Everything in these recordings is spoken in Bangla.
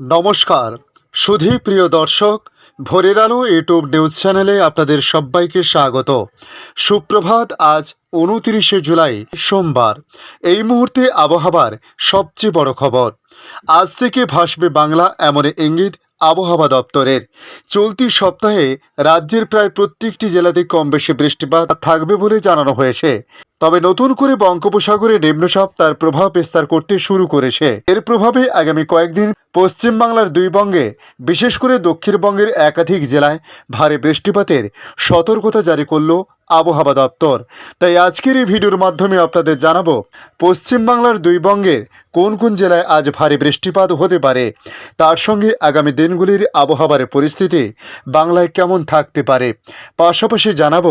নমস্কার। সুধী প্রিয় দর্শক, ভোরের আলো ইউটিউব নিউজ চ্যানেলে আপনাদের সবাইকে স্বাগত। সুপ্রভাত, আজ উনতিরিশে জুলাই, সোমবার। এই মুহূর্তে আবহাওয়ার সবচেয়ে বড় খবর। আজ থেকে ভাসবে বাংলা এমন ইঙ্গিত আবহাওয়া দপ্তরের। চলতি সপ্তাহে রাজ্যের প্রায় প্রত্যেকটি জেলাতে কম বেশি বৃষ্টিপাত থাকবে বলে জানানো হয়েছে। তবে নতুন করে বঙ্গোপসাগরে নিম্নচাপ তার প্রভাব বিস্তার করতে শুরু করেছে। এর প্রভাবে আগামী কয়েকদিন পশ্চিমবাংলার দুই বঙ্গে, বিশেষ করে দক্ষিণবঙ্গের একাধিক জেলায় ভারী বৃষ্টিপাতের সতর্কতা জারি করল আবহাওয়া দপ্তর। তাই আজকের এই ভিডিওর মাধ্যমে আপনাদের জানাব পশ্চিমবাংলার দুই বঙ্গের কোন কোন জেলায় আজ ভারী বৃষ্টিপাত হতে পারে, তার সঙ্গে আগামী দিনগুলির আবহাওয়ার পরিস্থিতি বাংলায় কেমন থাকতে পারে। পাশাপাশি জানাব,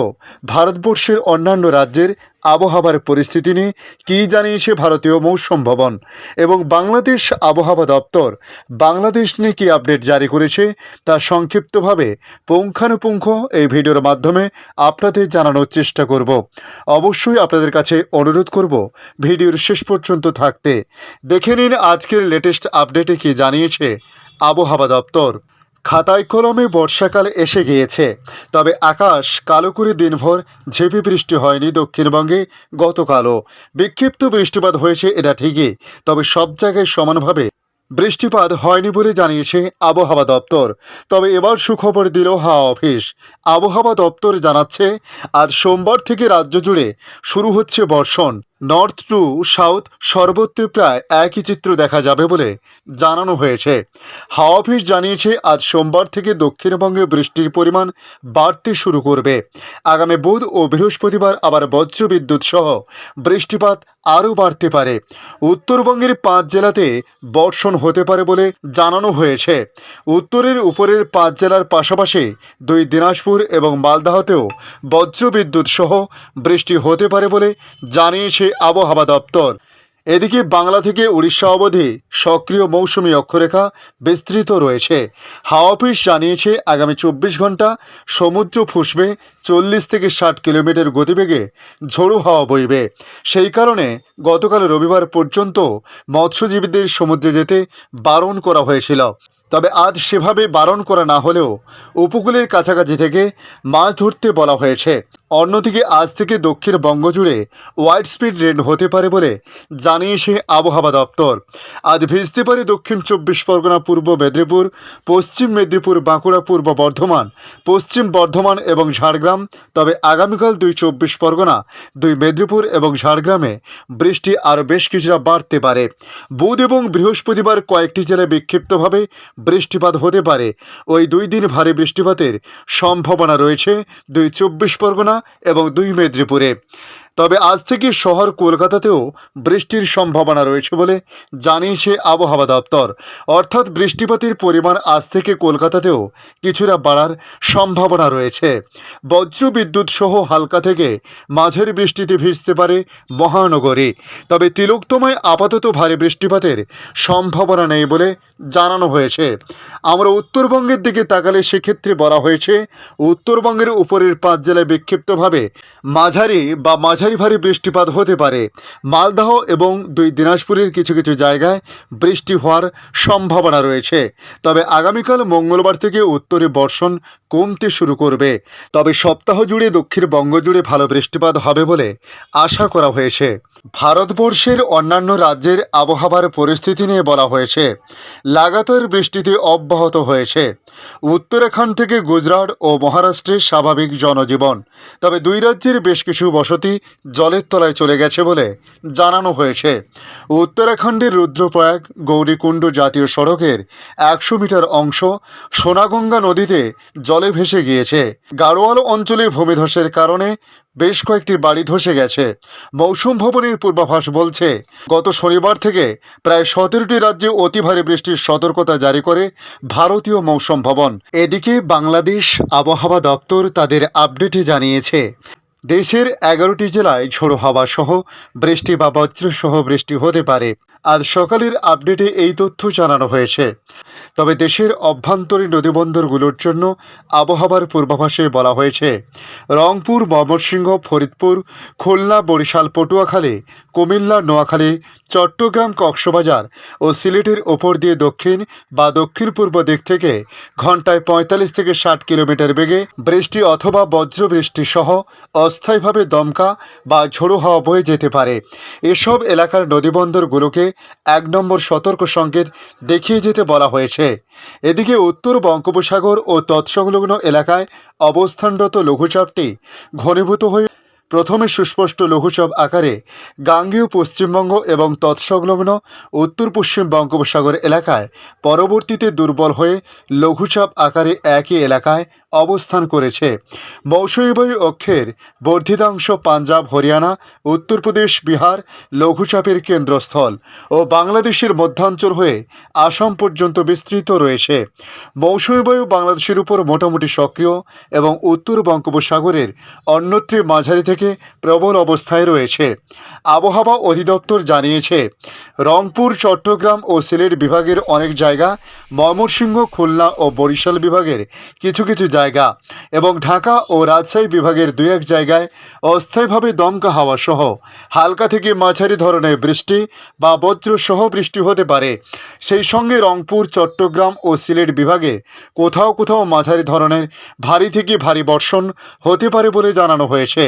ভারতবর্ষের অন্যান্য রাজ্যের আবহাওয়ার পরিস্থিতি নিয়ে কী জানিয়েছে ভারতীয় মৌসুম ভবন এবং বাংলাদেশ আবহাওয়া দপ্তর? বাংলাদেশ নিয়ে কী আপডেট জারি করেছে? তা সংক্ষিপ্তভাবে পুঙ্খানুপুঙ্খ এই ভিডিওর মাধ্যমে আপনাদের জানানোর চেষ্টা করব। অবশ্যই আপনাদের কাছে অনুরোধ করব ভিডিওর শেষ পর্যন্ত থাকতে। দেখে নিন আজকের লেটেস্ট আপডেটে কি জানিয়েছে আবহাওয়া দপ্তর। খাতায় কলমে বর্ষাকাল এসে গিয়েছে। তবে আকাশ কালো করে দিনভর ঝেপে বৃষ্টি হয়নি দক্ষিণবঙ্গে গতকালও। বিক্ষিপ্ত বৃষ্টিপাত হয়েছে, এটা ঠিকই। তবে সব জায়গায় সমানভাবে বৃষ্টিপাত হয়নি বলে জানিয়েছে আবহাওয়া দপ্তর। তবে এবার সুখবর দিল হাওয়া অফিস। আবহাওয়া দপ্তর জানাচ্ছে, আজ সোমবার থেকে রাজ্য জুড়ে শুরু হচ্ছে বর্ষণ। নর্থ টু সাউথ সর্বত্র প্রায় একই চিত্র দেখা যাবে বলে জানানো হয়েছে। হাওয়া অফিস জানিয়েছে, আজ সোমবার থেকে দক্ষিণবঙ্গে বৃষ্টির পরিমাণ বাড়তে শুরু করবে। আগামী বুধ ও বৃহস্পতিবার আবার বজ্রবিদ্যুৎ সহ বৃষ্টিপাত আরও বাড়তে পারে। উত্তরবঙ্গের পাঁচ জেলাতে বর্ষণ হতে পারে বলে জানানো হয়েছে। উত্তরের উপরের পাঁচ জেলার পাশাপাশি দুই দিনাজপুর এবং মালদাহতেও বজ্রবিদ্যুৎ সহ বৃষ্টি হতে পারে বলে জানিয়েছে আবহাওয়া দপ্তর। এদিকে বাংলা থেকে উড়িষ্যা অবধি সক্রিয় মৌসুমী অক্ষরেখা বিস্তৃত রয়েছে। হাওয়া অফিস জানিয়েছে, আগামী চব্বিশ ঘণ্টা সমুদ্র ফুসবে চল্লিশ থেকে ষাট কিলোমিটার গতিবেগে ঝোড়ো হাওয়া বইবে। সেই কারণে গতকাল রবিবার পর্যন্ত মৎস্যজীবীদের সমুদ্রে যেতে বারণ করা হয়েছিল। তবে আজ সেভাবে বারণ করা না হলেও উপকূলের কাছাকাছি থেকে মাছ ধরতে বলা হয়েছে। অন্যদিকে আজ থেকে দক্ষিণবঙ্গ জুড়ে ওয়াইড স্পিড রেন হতে পারে বলে জানিয়েছে আবহাওয়া দপ্তর। আজ ভিজতে পারে দক্ষিণ চব্বিশ পরগনা, পূর্ব মেদিনীপুর, পশ্চিম মেদিনীপুর, বাঁকুড়া, পূর্ব বর্ধমান, পশ্চিম বর্ধমান এবং ঝাড়গ্রাম। তবে আগামীকাল দুই চব্বিশ পরগনা, দুই মেদিনীপুর এবং ঝাড়গ্রামে বৃষ্টি আরও বেশ কিছুটা বাড়তে পারে। বুধ এবং বৃহস্পতিবার কয়েকটি জেলায় বিক্ষিপ্তভাবে বৃষ্টিপাত হতে পারে। ওই দুই দিন ভারী বৃষ্টিপাতের সম্ভাবনা রয়েছে দুই চব্বিশ পরগনা এবং দুই মেদিনীপুরে। তবে আজ থেকে শহর কলকাতাতেও বৃষ্টির সম্ভাবনা রয়েছে বলে জানিয়েছে আবহাওয়া দপ্তর। অর্থাৎ বৃষ্টিপাতের পরিমাণ আজ থেকে কলকাতাতেও কিছুটা বাড়ার সম্ভাবনা রয়েছে। বজ্র বিদ্যুৎ সহ হালকা থেকে মাঝের বৃষ্টিতে ভিজতে পারে মহানগরী। তবে তিলোকতমায় আপাতত ভারী বৃষ্টিপাতের সম্ভাবনা নেই বলে জানানো হয়েছে। আমরা উত্তরবঙ্গের দিকে তাকালে সেক্ষেত্রে বলা হয়েছে, উত্তরবঙ্গের উপরের পাঁচ জেলায় বিক্ষিপ্তভাবে মাঝারি বা মাঝারি ভারী বৃষ্টিপাত হতে পারে। মালদহ এবং দুই দিনাজপুরের কিছু কিছু জায়গায় বৃষ্টি হওয়ার সম্ভাবনা রয়েছে। তবে আগামীকাল মঙ্গলবার থেকে উত্তরে বর্ষণ কমতে শুরু করবে। তবে সপ্তাহ জুড়ে দক্ষিণবঙ্গ জুড়ে ভালো বৃষ্টিপাত হবে বলে আশা করা হয়েছে। ভারতবর্ষের অন্যান্য রাজ্যের আবহাওয়ার পরিস্থিতি নিয়ে বলা হয়েছে, লাগাতার বৃষ্টিতে অব্যাহত হয়েছে। উত্তরাখণ্ড থেকে গুজরাট ও মহারাষ্ট্রের স্বাভাবিক জনজীবন। তবে দুই রাজ্যের বেশ কিছু বসতি জলের তলায় চলে গেছে বলে জানানো হয়েছে। উত্তরাখণ্ডের রুদ্রপ্রয়াগ, গৌরীকুণ্ড জাতীয় সড়কের একশো মিটার অংশ সোনাগঙ্গা নদীতে জলে ভেসে গিয়েছে। গাড়োয়াল অঞ্চলে ভূমিধসের কারণে বেশ কয়েকটি বাড়ি ধসে গেছে। মৌসুম ভবনের পূর্বাভাস বলছে, গত শনিবার থেকে প্রায় সতেরোটি রাজ্যে অতি ভারী বৃষ্টির সতর্কতা জারি করে ভারতীয় মৌসুম ভবন। এদিকে বাংলাদেশ আবহাওয়া দপ্তর তাদের আপডেটে জানিয়েছে দেশের এগারোটি জেলায় ঝোড়ো হাওয়া সহ বৃষ্টি বা বজ্র সহ বৃষ্টি হতে পারে। আজ সকালের আপডেটে এই তথ্য জানানো হয়েছে। তবে দেশের অভ্যন্তরীণ নদীবন্দরগুলোর জন্য আবহাওয়ার পূর্বাভাসে বলা হয়েছে, রংপুর, ময়মনসিংহ, ফরিদপুর, খুলনা, বরিশাল, পটুয়াখালী, কুমিল্লা, নোয়াখালী, চট্টগ্রাম, কক্সবাজার ও সিলেটের ওপর দিয়ে দক্ষিণ বা দক্ষিণ পূর্ব দিক থেকে ঘন্টায় পঁয়তাল্লিশ থেকে ষাট কিলোমিটার বেগে বৃষ্টি অথবা বজ্র বৃষ্টি সহ অস্থায়ীভাবে দমকা বা ঝোড়ো হাওয়া বয়ে যেতে পারে। এসব এলাকার নদীবন্দরগুলোকে এক নম্বর সতর্ক সংকেত দেখিয়ে যেতে বলা হয়েছে। এদিকে উত্তর বঙ্গোপসাগর ও তৎসংলগ্ন এলাকায় অবস্থানরত লঘুচাপটি ঘনীভূত হয়ে প্রথমে সুস্পষ্ট লঘুচাপ আকারে গাঙ্গেয় পশ্চিমবঙ্গ এবং তৎসংলগ্ন উত্তর পশ্চিম বঙ্গোপসাগর এলাকায় পরবর্তীতে দুর্বল হয়ে লঘুচাপ আকারে একই এলাকায় অবস্থান করেছে। মৌসুমী বায়ু অক্ষের বর্ধিতাংশ পাঞ্জাব, হরিয়ানা, উত্তরপ্রদেশ, বিহার লঘুচাপের কেন্দ্রস্থল ও বাংলাদেশের মধ্যাঞ্চল হয়ে আসাম পর্যন্ত বিস্তৃত রয়েছে। মৌসুমী বায়ু বাংলাদেশের উপর মোটামুটি সক্রিয় এবং উত্তর বঙ্গোপসাগরের অন্যত্রে মাঝারি থেকে প্রবল অবস্থায় রয়েছে। আবহাওয়া অধিদপ্তর জানিয়েছে, রংপুর, চট্টগ্রাম ও সিলেট বিভাগের অনেক জায়গা, ময়মনসিংহ, খুলনা ও বরিশাল বিভাগের কিছু কিছু জায়গা এবং ঢাকা ও রাজশাহী বিভাগের দু এক জায়গায় অস্থায়ীভাবে দমকা হাওয়া সহ হালকা থেকে মাঝারি ধরনের বৃষ্টি বা বজ্র সহ বৃষ্টি হতে পারে। সেই সঙ্গে রংপুর, চট্টগ্রাম ও সিলেট বিভাগে কোথাও কোথাও মাঝারি ধরনের ভারী থেকে ভারী বর্ষণ হতে পারে বলে জানানো হয়েছে।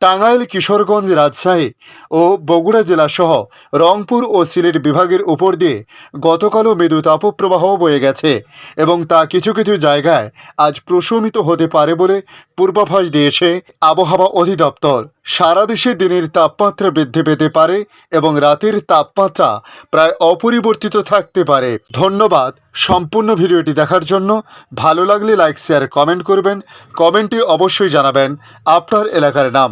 টাঙ্গাইল কিশোরগঞ্জ রাজশাহী ও বগুড়া জেলাসহ রংপুর ও সিলেট বিভাগের উপর দিয়ে গতকালও মৃদু তাপপ্রবাহ বয়ে গেছে এবং তা কিছু কিছু জায়গায় আজ প্রশমিত হতে পারে বলে পূর্বাভাস দিয়েছে আবহাওয়া অধিদপ্তর। সারা দেশে দিনের তাপমাত্রা বৃদ্ধি পেতে পারে এবং রাতের তাপমাত্রা প্রায় অপরিবর্তিত থাকতে পারে। ধন্যবাদ। সম্পূর্ণ ভিডিওটি দেখার জন্য ভালো লাগলে লাইক, শেয়ার, কমেন্ট করবেন। কমেন্টে অবশ্যই জানাবেন আপনার এলাকার নাম।